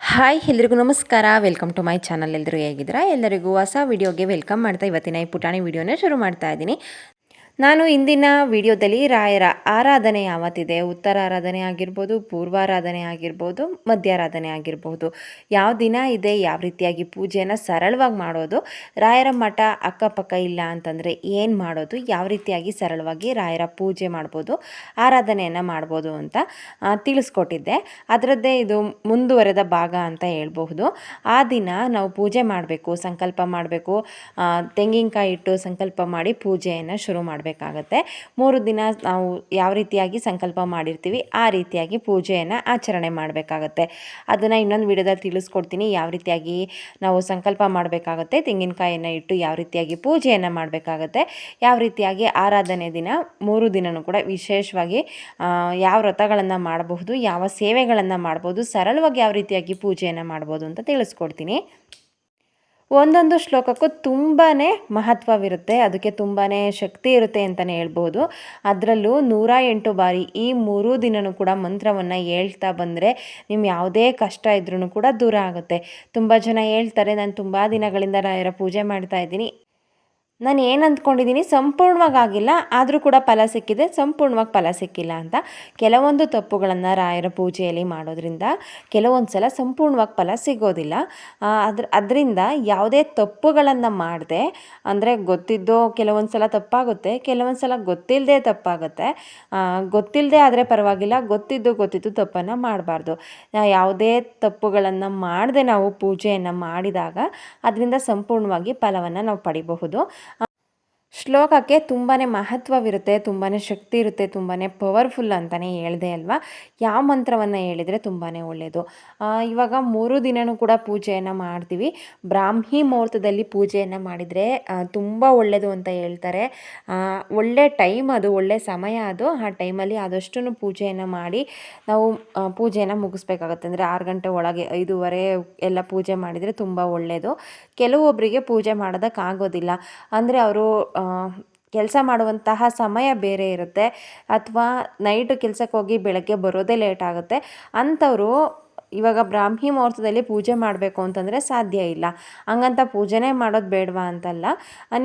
Hi, ಎಲ್ರಿಗೂ ನಮಸ್ಕಾರ. Welcome to my channel ಎಲ್ಲರೂ ಹೇಗಿದ್ದೀರಾ? ಎಲ್ಲರಿಗೂ ಹೊಸ ವಿಡಿಯೋಗೆ ವೆಲ್ಕಮ್ ಮಾಡ್ತಾ ಇವತ್ತಿನ ಈ ಪುಟಾಣಿ ವಿಡಿಯೋನ ಶುರು ಮಾಡ್ತಾ ಇದ್ದೀನಿ. ನಾನು ಇಂದಿನ ವಿಡಿಯೋದಲ್ಲಿ ರಾಯರ ಆರಾಧನೆ ಯಾವತ್ತಿದೆ? ಉತ್ತರ ಆರಾಧನೆ ಆಗಿರ್ಬೋದು, ಪೂರ್ವಾರಾಧನೆ ಆಗಿರ್ಬೋದು, ಮಧ್ಯಾರಾಧನೆ ಆಗಿರ್ಬೋದು. ಯಾವ ದಿನ ಇದೆ? ಯಾವ ರೀತಿಯಾಗಿ ಪೂಜೆಯನ್ನು ಸರಳವಾಗಿ ಮಾಡೋದು? ರಾಯರ ಮಠ ಅಕ್ಕಪಕ್ಕ ಇಲ್ಲ ಅಂತಂದರೆ ಏನು ಮಾಡೋದು? ಯಾವ ರೀತಿಯಾಗಿ ಸರಳವಾಗಿ ರಾಯರ ಪೂಜೆ ಮಾಡ್ಬೋದು, ಆರಾಧನೆಯನ್ನು ಮಾಡ್ಬೋದು ಅಂತ ತಿಳಿಸ್ಕೊಟ್ಟಿದ್ದೆ. ಅದರದ್ದೇ ಇದು ಮುಂದುವರೆದ ಭಾಗ ಅಂತ ಹೇಳ್ಬಹುದು. ಆ ದಿನ ನಾವು ಪೂಜೆ ಮಾಡಬೇಕು, ಸಂಕಲ್ಪ ಮಾಡಬೇಕು. ತೆಂಗಿನಕಾಯಿ ಇಟ್ಟು ಸಂಕಲ್ಪ ಮಾಡಿ ಪೂಜೆಯನ್ನು ಶುರು ಮಾಡಬೇಕಾಗತ್ತೆ. ಮೂರು ದಿನ ನಾವು ಯಾವ ರೀತಿಯಾಗಿ ಸಂಕಲ್ಪ ಮಾಡಿರ್ತೀವಿ, ಆ ರೀತಿಯಾಗಿ ಪೂಜೆಯನ್ನು ಆಚರಣೆ ಮಾಡಬೇಕಾಗತ್ತೆ. ಅದನ್ನು ಇನ್ನೊಂದು ವಿಡಿಯೋದಲ್ಲಿ ತಿಳಿಸ್ಕೊಡ್ತೀನಿ. ಯಾವ ರೀತಿಯಾಗಿ ನಾವು ಸಂಕಲ್ಪ ಮಾಡಬೇಕಾಗತ್ತೆ, ತೆಂಗಿನಕಾಯಿಯನ್ನು ಇಟ್ಟು ಯಾವ ರೀತಿಯಾಗಿ ಪೂಜೆಯನ್ನು ಮಾಡಬೇಕಾಗತ್ತೆ, ಯಾವ ರೀತಿಯಾಗಿ ಆರಾಧನೆ ದಿನ ಮೂರು ದಿನವೂ ಕೂಡ ವಿಶೇಷವಾಗಿ ಯಾವ ವ್ರತಗಳನ್ನು ಮಾಡಬಹುದು, ಯಾವ ಸೇವೆಗಳನ್ನು ಮಾಡ್ಬೋದು ಸರಳವಾಗಿ ಯಾವ ರೀತಿಯಾಗಿ ಪೂಜೆಯನ್ನು ಮಾಡ್ಬೋದು ಅಂತ ತಿಳಿಸ್ಕೊಡ್ತೀನಿ. ಒಂದೊಂದು ಶ್ಲೋಕಕ್ಕೂ ತುಂಬಾ ಮಹತ್ವವಿರುತ್ತೆ, ಅದಕ್ಕೆ ತುಂಬಾ ಶಕ್ತಿ ಇರುತ್ತೆ ಅಂತಲೇ ಹೇಳ್ಬೋದು. ಅದರಲ್ಲೂ ನೂರ ಎಂಟು ಬಾರಿ ಈ ಮೂರೂ ದಿನವೂ ಕೂಡ ಮಂತ್ರವನ್ನು ಹೇಳ್ತಾ ಬಂದರೆ ನಿಮ್ಮ ಯಾವುದೇ ಕಷ್ಟ ಇದ್ರೂ ಕೂಡ ದೂರ ಆಗುತ್ತೆ. ತುಂಬ ಜನ ಹೇಳ್ತಾರೆ, ನಾನು ತುಂಬ ದಿನಗಳಿಂದ ರಾಯರ ಪೂಜೆ ಮಾಡ್ತಾ ಇದ್ದೀನಿ. ನಾನು ಏನು ಅಂದ್ಕೊಂಡಿದ್ದೀನಿ ಸಂಪೂರ್ಣವಾಗಿ ಆಗಿಲ್ಲ ಆದರೂ ಕೂಡ ಫಲ ಸಿಕ್ಕಿದೆ, ಸಂಪೂರ್ಣವಾಗಿ ಫಲ ಸಿಕ್ಕಿಲ್ಲ ಅಂತ. ಕೆಲವೊಂದು ತಪ್ಪುಗಳನ್ನು ರಾಯರ ಪೂಜೆಯಲ್ಲಿ ಮಾಡೋದ್ರಿಂದ ಕೆಲವೊಂದು ಸಲ ಸಂಪೂರ್ಣವಾಗಿ ಫಲ ಸಿಗೋದಿಲ್ಲ. ಅದ್ರ, ಅದರಿಂದ ಯಾವುದೇ ತಪ್ಪುಗಳನ್ನು ಮಾಡದೆ, ಅಂದರೆ ಗೊತ್ತಿದ್ದೋ ಕೆಲವೊಂದು ಸಲ ತಪ್ಪಾಗುತ್ತೆ ಕೆಲವೊಂದು ಸಲ ಗೊತ್ತಿಲ್ಲದೆ ತಪ್ಪಾಗುತ್ತೆ ಗೊತ್ತಿಲ್ಲದೆ ಆದರೆ ಪರವಾಗಿಲ್ಲ, ಗೊತ್ತಿದ್ದು ಗೊತ್ತಿದ್ದು ತಪ್ಪನ್ನು ಮಾಡಬಾರ್ದು. ಯಾವುದೇ ತಪ್ಪುಗಳನ್ನು ಮಾಡದೆ ನಾವು ಪೂಜೆಯನ್ನು ಮಾಡಿದಾಗ, ಅದರಿಂದ ಸಂಪೂರ್ಣವಾಗಿ ಫಲವನ್ನು ನಾವು ಪಡಿಬಹುದು. ಶ್ಲೋಕಕ್ಕೆ ತುಂಬಾ ಮಹತ್ವವಿರುತ್ತೆ ತುಂಬಾ ಶಕ್ತಿ ಇರುತ್ತೆ ತುಂಬಾ ಪವರ್ಫುಲ್ ಅಂತಲೇ ಹೇಳಿದೆ ಅಲ್ವಾ? ಯಾವ ಮಂತ್ರವನ್ನು ಹೇಳಿದರೆ ತುಂಬಾ ಒಳ್ಳೆಯದು ಇವಾಗ ಮೂರು ದಿನವೂ ಕೂಡ ಪೂಜೆಯನ್ನು ಮಾಡ್ತೀವಿ. ಬ್ರಾಹ್ಮಿ ಮುಹೂರ್ತದಲ್ಲಿ ಪೂಜೆಯನ್ನು ಮಾಡಿದರೆ ತುಂಬ ಒಳ್ಳೆಯದು ಅಂತ ಹೇಳ್ತಾರೆ. ಒಳ್ಳೆ ಟೈಮ್ ಅದು, ಒಳ್ಳೆ ಸಮಯ ಅದು. ಆ ಟೈಮಲ್ಲಿ ಆದಷ್ಟು ಪೂಜೆಯನ್ನು ಮಾಡಿ, ನಾವು ಪೂಜೆಯನ್ನು ಮುಗಿಸ್ಬೇಕಾಗತ್ತೆ. ಅಂದರೆ ಆರು ಗಂಟೆ ಒಳಗೆ, ಐದೂವರೆ ಎಲ್ಲ ಪೂಜೆ ಮಾಡಿದರೆ ತುಂಬ ಒಳ್ಳೆಯದು ಕೆಲವೊಬ್ಬರಿಗೆ ಪೂಜೆ ಮಾಡೋದಕ್ಕಾಗೋದಿಲ್ಲ. ಅಂದರೆ ಅವರು ಕೆಲಸ ಮಾಡುವಂತಹ ಸಮಯ ಬೇರೆ ಇರುತ್ತೆ. ಅಥವಾ ನೈಟ್ ಕೆಲಸಕ್ಕೆ ಹೋಗಿ ಬೆಳಗ್ಗೆ ಬರೋದೇ ಲೇಟ್ ಆಗುತ್ತೆ. ಅಂಥವರು ಇವಾಗ ಬ್ರಾಹ್ಮಿ ಮುಹೂರ್ತದಲ್ಲಿ ಪೂಜೆ ಮಾಡಬೇಕು ಅಂತಂದರೆ ಸಾಧ್ಯ ಇಲ್ಲ. ಹಂಗಂತ ಪೂಜೆನೇ ಮಾಡೋದು ಬೇಡವಾ ಅಂತಲ್ಲ.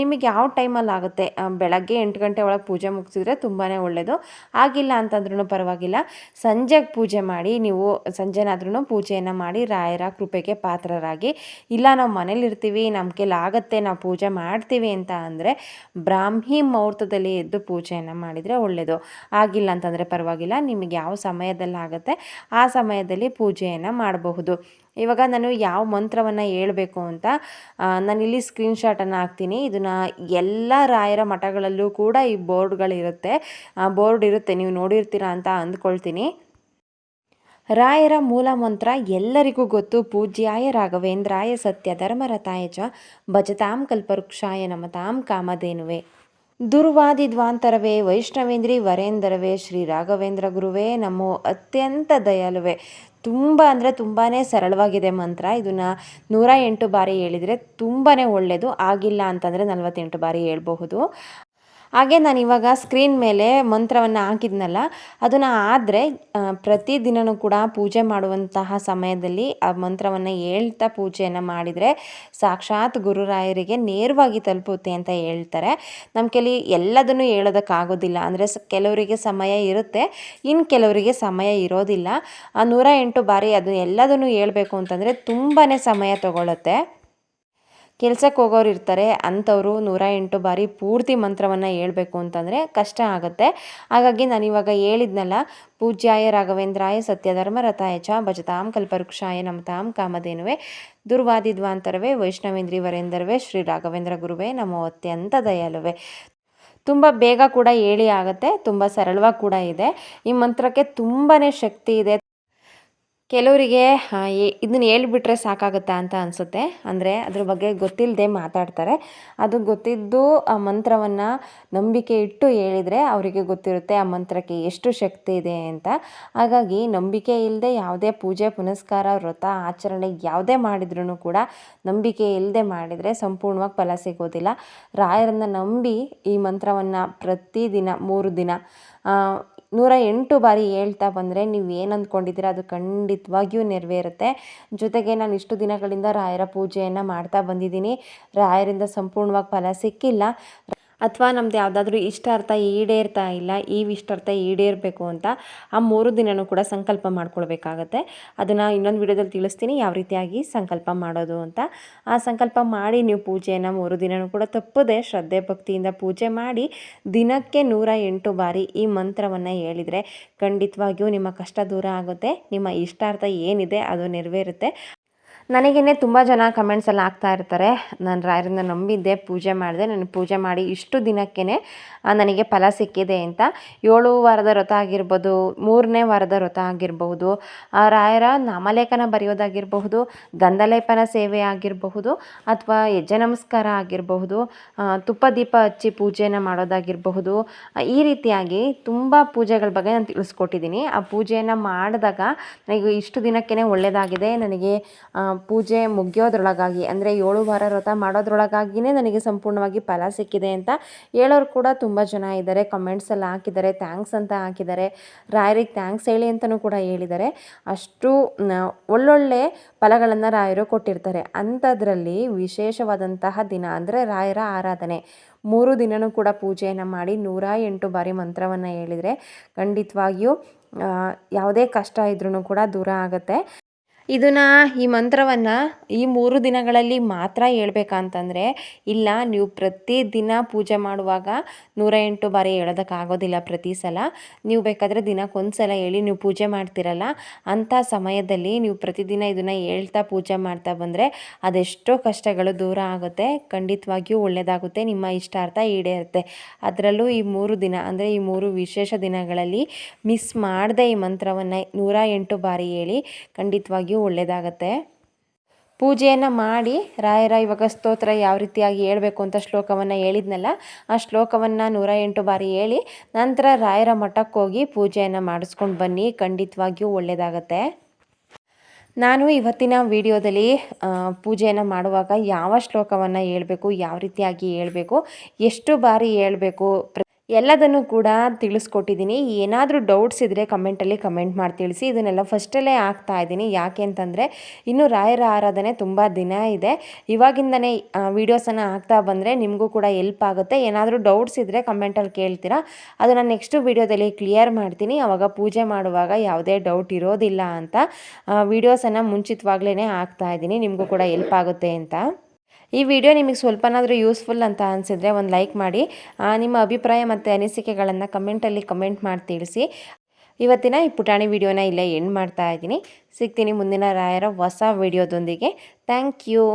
ನಿಮಗೆ ಯಾವ ಟೈಮಲ್ಲಿ ಆಗುತ್ತೆ? ಬೆಳಗ್ಗೆ ಎಂಟು ಗಂಟೆ ಒಳಗೆ ಪೂಜೆ ಮುಗಿಸಿದ್ರೆ ತುಂಬಾ ಒಳ್ಳೆಯದು ಆಗಿಲ್ಲ ಅಂತಂದ್ರೂ ಪರವಾಗಿಲ್ಲ. ಸಂಜೆಗೆ ಪೂಜೆ ಮಾಡಿ, ನೀವು ಸಂಜೆನಾದ್ರೂ ಪೂಜೆಯನ್ನು ಮಾಡಿ, ರಾಯರ ಕೃಪೆಗೆ ಪಾತ್ರರಾಗಿ. ಇಲ್ಲ ನಾವು ಮನೇಲಿರ್ತೀವಿ ನಮ್ಮ ಆಗತ್ತೆ, ನಾವು ಪೂಜೆ ಮಾಡ್ತೀವಿ ಅಂತ ಅಂದರೆ ಬ್ರಾಹ್ಮಿ ಮುಹೂರ್ತದಲ್ಲಿ ಎದ್ದು ಪೂಜೆಯನ್ನು ಮಾಡಿದರೆ ಒಳ್ಳೆಯದು ಆಗಿಲ್ಲ ಅಂತಂದರೆ ಪರವಾಗಿಲ್ಲ. ನಿಮಗೆ ಯಾವ ಸಮಯದಲ್ಲಿ ಆಗುತ್ತೆ? ಆ ಸಮಯದಲ್ಲಿ ಪೂಜೆಯನ್ನು ಮಾಡಬಹುದು. ಇವಾಗ ನಾನು ಯಾವ ಮಂತ್ರವನ್ನು ಹೇಳಬೇಕು ಅಂತ ನಾನಿಲ್ಲಿ ಸ್ಕ್ರೀನ್ಶಾಟನ್ನು ಹಾಕ್ತೀನಿ. ಇದನ್ನು ಎಲ್ಲ ರಾಯರ ಮಠಗಳಲ್ಲೂ ಕೂಡ ಈ ಬೋರ್ಡ್ಗಳಿರುತ್ತೆ. ಬೋರ್ಡ್ ಇರುತ್ತೆ. ನೀವು ನೋಡಿರ್ತೀರಾ ಅಂತ ಅಂದ್ಕೊಳ್ತೀನಿ. ರಾಯರ ಮೂಲ ಮಂತ್ರ ಎಲ್ಲರಿಗೂ ಗೊತ್ತು. ಪೂಜ್ಯಾಯ ರಾಘವೇಂದ್ರಾಯ ಸತ್ಯ ಧರ್ಮರತಾಯ ಚ ಭಜತಾಂ ಕಲ್ಪವೃಕ್ಷಾಯ ನಮತಾಂ ಕಾಮಧೇನುವೆ. ದುರ್ವಾದಿ ದ್ವಾಂತರವೇ, ವೈಷ್ಣವೇಂದ್ರಿ ವರೇಂದ್ರವೇ, ಶ್ರೀ ರಾಘವೇಂದ್ರ ಗುರುವೇ, ನಮೋ ಅತ್ಯಂತ ದಯಾಳುವೆ. ತುಂಬ ಅಂದರೆ ತುಂಬಾ ಸರಳವಾಗಿದೆ ಮಂತ್ರ. ಇದನ್ನು ನೂರ ಎಂಟು ಬಾರಿ ಹೇಳಿದರೆ ತುಂಬಾ ಒಳ್ಳೆಯದು ಆಗಿಲ್ಲ ಅಂತಂದರೆ ನಲವತ್ತೆಂಟು ಬಾರಿ ಹೇಳ್ಬಹುದು. ಹಾಗೆ ನಾನು ಇವಾಗ ಸ್ಕ್ರೀನ್ ಮೇಲೆ ಮಂತ್ರವನ್ನು ಹಾಕಿದ್ನಲ್ಲ, ಅದನ್ನು ಆದರೆ ಪ್ರತಿದಿನವೂ ಕೂಡ ಪೂಜೆ ಮಾಡುವಂತಹ ಸಮಯದಲ್ಲಿ ಆ ಮಂತ್ರವನ್ನು ಹೇಳ್ತಾ ಪೂಜೆಯನ್ನು ಮಾಡಿದರೆ ಸಾಕ್ಷಾತ್ ಗುರುರಾಯರಿಗೆ ನೇರವಾಗಿ ತಲುಪುತ್ತೆ ಅಂತ ಹೇಳ್ತಾರೆ. ನಮ್ಮ ಕೈಲಿ ಎಲ್ಲದನ್ನು ಹೇಳೋದಕ್ಕಾಗೋದಿಲ್ಲ. ಅಂದರೆ ಕೆಲವರಿಗೆ ಸಮಯ ಇರುತ್ತೆ ಇನ್ನು ಕೆಲವರಿಗೆ ಸಮಯ ಇರೋದಿಲ್ಲ. ಆ ನೂರ ಎಂಟು ಬಾರಿ ಅದು ಎಲ್ಲದನ್ನು ಹೇಳಬೇಕು ಅಂತಂದರೆ ತುಂಬಾ ಸಮಯ ತಗೊಳ್ಳುತ್ತೆ ಕೆಲ್ಸಕ್ಕೆ ಹೋಗೋರು ಇರ್ತಾರೆ, ಅಂಥವರು ನೂರ ಎಂಟು ಬಾರಿ ಪೂರ್ತಿ ಮಂತ್ರವನ್ನು ಹೇಳಬೇಕು ಅಂತಂದರೆ ಕಷ್ಟ ಆಗುತ್ತೆ. ಹಾಗಾಗಿ ನಾನು ಇವಾಗ ಹೇಳಿದ್ನಲ್ಲ, ಪೂಜ್ಯಾಯ ರಾಘವೇಂದ್ರಾಯ ಸತ್ಯಧರ್ಮ ರಥಾಯ ಚ ಭಜತಾಂ ಕಲ್ಪವೃಕ್ಷಾಯ ನಮತಾಂ ಕಾಮಧೇನುವೆ. ದುರ್ವಾದಿದ್ವಾಂತರವೇ ವೈಷ್ಣವೇಂದ್ರಿ ವರೇಂದ್ರವೇ, ಶ್ರೀ ರಾಘವೇಂದ್ರ ಗುರುವೇ ನಮ್ಮ ಅತ್ಯಂತ ದಯಾಲುವೆ ತುಂಬ ಬೇಗ ಕೂಡ ಹೇಳಿ ಆಗುತ್ತೆ, ತುಂಬ ಸರಳವಾಗಿ ಕೂಡ ಇದೆ. ಈ ಮಂತ್ರಕ್ಕೆ ತುಂಬಾ ಶಕ್ತಿ ಇದೆ. ಕೆಲವರಿಗೆ ಇದನ್ನು ಹೇಳ್ಬಿಟ್ರೆ ಸಾಕಾಗುತ್ತಾ ಅಂತ ಅನಿಸುತ್ತೆ. ಅಂದರೆ ಅದ್ರ ಬಗ್ಗೆ ಗೊತ್ತಿಲ್ಲದೆ ಮಾತಾಡ್ತಾರೆ. ಅದು ಗೊತ್ತಿದ್ದು ಆ ಮಂತ್ರವನ್ನು ನಂಬಿಕೆ ಇಟ್ಟು ಹೇಳಿದರೆ ಅವರಿಗೆ ಗೊತ್ತಿರುತ್ತೆ ಆ ಮಂತ್ರಕ್ಕೆ ಎಷ್ಟು ಶಕ್ತಿ ಇದೆ ಅಂತ. ಹಾಗಾಗಿ ನಂಬಿಕೆ ಇಲ್ಲದೆ ಯಾವುದೇ ಪೂಜೆ, ಪುನಸ್ಕಾರ, ವ್ರತ, ಆಚರಣೆ ಯಾವುದೇ ಮಾಡಿದ್ರೂ ಕೂಡ ನಂಬಿಕೆ ಇಲ್ಲದೆ ಮಾಡಿದರೆ ಸಂಪೂರ್ಣವಾಗಿ ಫಲ ಸಿಗೋದಿಲ್ಲ. ರಾಯರನ್ನು ನಂಬಿ ಈ ಮಂತ್ರವನ್ನು ಪ್ರತಿದಿನ ಮೂರು ದಿನ ನೂರ ಎಂಟು ಬಾರಿ ಹೇಳ್ತಾ ಬಂದರೆ ನೀವು ಏನು ಅಂದ್ಕೊಂಡಿದ್ದೀರ ಅದು ಖಂಡಿತವಾಗಿಯೂ ನೆರವೇರುತ್ತೆ. ಜೊತೆಗೆ ನಾನು ಇಷ್ಟು ದಿನಗಳಿಂದ ರಾಯರ ಪೂಜೆಯನ್ನು ಮಾಡ್ತಾ ಬಂದಿದ್ದೀನಿ. ರಾಯರಿಂದ ಸಂಪೂರ್ಣವಾಗಿ ಫಲ ಸಿಕ್ಕಿಲ್ಲ. ಅಥವಾ ನಮ್ದು ಯಾವುದಾದ್ರೂ ಇಷ್ಟಾರ್ಥ ಈಡೇರ್ತಾ ಇಲ್ಲ, ಈ ಈಡೇರಬೇಕು ಅಂತ ಆ ಮೂರು ದಿನವೂ ಕೂಡ ಸಂಕಲ್ಪ ಮಾಡ್ಕೊಳ್ಬೇಕಾಗತ್ತೆ. ಅದನ್ನು ಇನ್ನೊಂದು ವಿಡಿಯೋದಲ್ಲಿ ತಿಳಿಸ್ತೀನಿ, ಯಾವ ರೀತಿಯಾಗಿ ಸಂಕಲ್ಪ ಮಾಡೋದು ಅಂತ. ಆ ಸಂಕಲ್ಪ ಮಾಡಿ ನೀವು ಪೂಜೆಯನ್ನು ಮೂರು ದಿನವೂ ಕೂಡ ತಪ್ಪದೆ ಶ್ರದ್ಧೆ ಭಕ್ತಿಯಿಂದ ಪೂಜೆ ಮಾಡಿ ದಿನಕ್ಕೆ ನೂರ ಎಂಟು ಬಾರಿ ಈ ಮಂತ್ರವನ್ನು ಹೇಳಿದರೆ ಖಂಡಿತವಾಗಿಯೂ ನಿಮ್ಮ ಕಷ್ಟ ದೂರ ಆಗುತ್ತೆ, ನಿಮ್ಮ ಇಷ್ಟಾರ್ಥ ಏನಿದೆ ಅದು ನೆರವೇರುತ್ತೆ. ನನಗೇನೆ ತುಂಬ ಜನ ಕಮೆಂಟ್ಸ್ ಎಲ್ಲ ಆಗ್ತಾ ಇರ್ತಾರೆ. ನಾನು ರಾಯರನ್ನ ನಂಬಿದ್ದೆ, ಪೂಜೆ ಮಾಡಿದೆ. ನಾನು ಪೂಜೆ ಮಾಡಿ ಇಷ್ಟು ದಿನಕ್ಕೇ ನನಗೆ ಫಲ ಸಿಕ್ಕಿದೆ ಅಂತ. ಏಳು ವಾರದ ವ್ರತ ಆಗಿರ್ಬೋದು, ಮೂರನೇ ವಾರದ ವ್ರತ ಆಗಿರಬಹುದು ರಾಯರ ನಾಮಲೇಖನ ಬರೆಯೋದಾಗಿರಬಹುದು, ಗಂಧಲೇಪನ ಸೇವೆ ಆಗಿರಬಹುದು, ಅಥವಾ ಹೆಜ್ಜೆ ನಮಸ್ಕಾರ ಆಗಿರಬಹುದು ತುಪ್ಪ ದೀಪ ಹಚ್ಚಿ ಪೂಜೆಯನ್ನು ಮಾಡೋದಾಗಿರಬಹುದು ಈ ರೀತಿಯಾಗಿ ತುಂಬ ಪೂಜೆಗಳ ಬಗ್ಗೆ ನಾನು ತಿಳಿಸ್ಕೊಟ್ಟಿದ್ದೀನಿ. ಆ ಪೂಜೆಯನ್ನು ಮಾಡಿದಾಗ ನನಗೆ ಇಷ್ಟು ದಿನಕ್ಕೇ ಒಳ್ಳೆಯದಾಗಿದೆ ನನಗೆ ಪೂಜೆ ಮುಗಿಯೋದ್ರೊಳಗಾಗಿ, ಅಂದರೆ ಏಳು ವಾರ ವ್ರತ ಮಾಡೋದ್ರೊಳಗಾಗಿಯೇ ನನಗೆ ಸಂಪೂರ್ಣವಾಗಿ ಫಲ ಸಿಕ್ಕಿದೆ ಅಂತ ಹೇಳೋರು ಕೂಡ ತುಂಬ ಜನ ಇದ್ದಾರೆ. ಕಮೆಂಟ್ಸ್ ಎಲ್ಲ ಹಾಕಿದ್ದಾರೆ ಥ್ಯಾಂಕ್ಸ್ ಅಂತ ಹಾಕಿದ್ದಾರೆ. ರಾಯರಿಗೆ ಥ್ಯಾಂಕ್ಸ್ ಹೇಳಿ ಅಂತಲೂ ಕೂಡ ಹೇಳಿದ್ದಾರೆ. ಅಷ್ಟು ಒಳ್ಳೊಳ್ಳೆ ಫಲಗಳನ್ನು ರಾಯರು ಕೊಟ್ಟಿರ್ತಾರೆ. ಅಂಥದ್ರಲ್ಲಿ ವಿಶೇಷವಾದಂತಹ ದಿನ ಅಂದರೆ ರಾಯರ ಆರಾಧನೆ. ಮೂರು ದಿನವೂ ಕೂಡ ಪೂಜೆಯನ್ನು ಮಾಡಿ ನೂರ ಎಂಟು ಬಾರಿ ಮಂತ್ರವನ್ನು ಹೇಳಿದರೆ ಖಂಡಿತವಾಗಿಯೂ ಯಾವುದೇ ಕಷ್ಟ ಇದ್ರೂ ಕೂಡ ದೂರ ಆಗುತ್ತೆ. ಇದನ್ನು ಈ ಮಂತ್ರವನ್ನು ಈ ಮೂರು ದಿನಗಳಲ್ಲಿ ಮಾತ್ರ ಹೇಳ್ಬೇಕಂತಂದರೆ, ಇಲ್ಲ, ನೀವು ಪ್ರತಿ ದಿನ ಪೂಜೆ ಮಾಡುವಾಗ ನೂರ ಎಂಟು ಬಾರಿ ಹೇಳೋದಕ್ಕಾಗೋದಿಲ್ಲ ಪ್ರತಿ ಸಲ. ನೀವು ಬೇಕಾದರೆ ದಿನಕ್ಕೊಂದು ಸಲ ಹೇಳಿ ನೀವು ಪೂಜೆ ಮಾಡ್ತಿರಲ್ಲ. ಅಂಥ ಸಮಯದಲ್ಲಿ ನೀವು ಪ್ರತಿದಿನ ಇದನ್ನು ಹೇಳ್ತಾ ಪೂಜೆ ಮಾಡ್ತಾ ಬಂದರೆ ಅದೆಷ್ಟೋ ಕಷ್ಟಗಳು ದೂರ ಆಗುತ್ತೆ. ಖಂಡಿತವಾಗಿಯೂ ಒಳ್ಳೆಯದಾಗುತ್ತೆ ನಿಮ್ಮ ಇಷ್ಟಾರ್ಥ ಈಡೇರುತ್ತೆ. ಅದರಲ್ಲೂ ಈ ಮೂರು ದಿನ, ಅಂದರೆ ಈ ಮೂರು ವಿಶೇಷ ದಿನಗಳಲ್ಲಿ ಮಿಸ್ ಮಾಡದೆ ಈ ಮಂತ್ರವನ್ನು ನೂರ ಎಂಟು ಬಾರಿ ಹೇಳಿ ಖಂಡಿತವಾಗಿಯೂ ಒಳ್ಳೆಯದಾಗತ್ತೆ. ಪೂಜೆಯನ್ನು ಮಾಡಿ, ರಾಯರ ಇವಾಗ ಸ್ತೋತ್ರ ಯಾವ ರೀತಿಯಾಗಿ ಹೇಳಬೇಕು ಅಂತ ಶ್ಲೋಕವನ್ನು ಹೇಳಿದ್ನಲ್ಲ, ಆ ಶ್ಲೋಕವನ್ನು ನೂರ ಎಂಟು ಬಾರಿ ಹೇಳಿ, ನಂತರ ರಾಯರ ಮಠಕ್ಕೆ ಹೋಗಿ ಪೂಜೆಯನ್ನು ಮಾಡಿಸ್ಕೊಂಡು ಬನ್ನಿ, ಖಂಡಿತವಾಗಿಯೂ ಒಳ್ಳೆಯದಾಗತ್ತೆ. ನಾನು ಇವತ್ತಿನ ವಿಡಿಯೋದಲ್ಲಿ ಪೂಜೆಯನ್ನು ಮಾಡುವಾಗ ಯಾವ ಶ್ಲೋಕವನ್ನು ಹೇಳಬೇಕು, ಯಾವ ರೀತಿಯಾಗಿ ಹೇಳಬೇಕು, ಎಷ್ಟು ಬಾರಿ ಹೇಳ್ಬೇಕು ಎಲ್ಲದನ್ನು ಕೂಡ ತಿಳಿಸ್ಕೊಟ್ಟಿದ್ದೀನಿ. ಏನಾದರೂ ಡೌಟ್ಸ್ ಇದ್ದರೆ ಕಮೆಂಟಲ್ಲಿ ಕಮೆಂಟ್ ಮಾಡಿ ತಿಳಿಸಿ. ಇದನ್ನೆಲ್ಲ ಫಸ್ಟಲ್ಲೇ ಹಾಕ್ತಾ ಇದ್ದೀನಿ. ಯಾಕೆ ಅಂತಂದರೆ, ಇನ್ನು ರಾಯರ ಆರಾಧನೆ ತುಂಬ ದಿನ ಇದೆ. ಇವಾಗಿಂದನೇ ವೀಡಿಯೋಸನ್ನು ಹಾಕ್ತಾ ಬಂದರೆ ನಿಮಗೂ ಕೂಡ ಎಲ್ಪ್ ಆಗುತ್ತೆ. ಏನಾದರೂ ಡೌಟ್ಸ್ ಇದ್ದರೆ ಕಮೆಂಟಲ್ಲಿ ಕೇಳ್ತೀರಾ? ಅದನ್ನು ನೆಕ್ಸ್ಟ್ ವೀಡಿಯೋದಲ್ಲಿ ಕ್ಲಿಯರ್ ಮಾಡ್ತೀನಿ. ಆವಾಗ ಪೂಜೆ ಮಾಡುವಾಗ ಯಾವುದೇ ಡೌಟ್ ಇರೋದಿಲ್ಲ ಅಂತ ವೀಡಿಯೋಸನ್ನು ಮುಂಚಿತವಾಗ್ಲೇ ಹಾಕ್ತಾ ಇದ್ದೀನಿ. ನಿಮಗೂ ಕೂಡ ಎಲ್ಪ್ ಆಗುತ್ತೆ ಅಂತ. ಈ ವಿಡಿಯೋ ನಿಮಗೆ ಸ್ವಲ್ಪನಾದರೂ ಯೂಸ್ಫುಲ್ ಅಂತ ಅನಿಸಿದರೆ ಒಂದು ಲೈಕ್ ಮಾಡಿ ನಿಮ್ಮ ಅಭಿಪ್ರಾಯ ಮತ್ತು ಅನಿಸಿಕೆಗಳನ್ನು ಕಮೆಂಟಲ್ಲಿ ಕಮೆಂಟ್ ಮಾಡಿ ತಿಳಿಸಿ. ಇವತ್ತಿನ ಈ ಪುಟಾಣಿ ವಿಡಿಯೋನ ಇಲ್ಲೇ ಎಂಡ್ ಮಾಡ್ತಾ ಇದ್ದೀನಿ. ಸಿಗ್ತೀನಿ ಮುಂದಿನ ರಾಯರ ಹೊಸ ವಿಡಿಯೋದೊಂದಿಗೆ. Thank you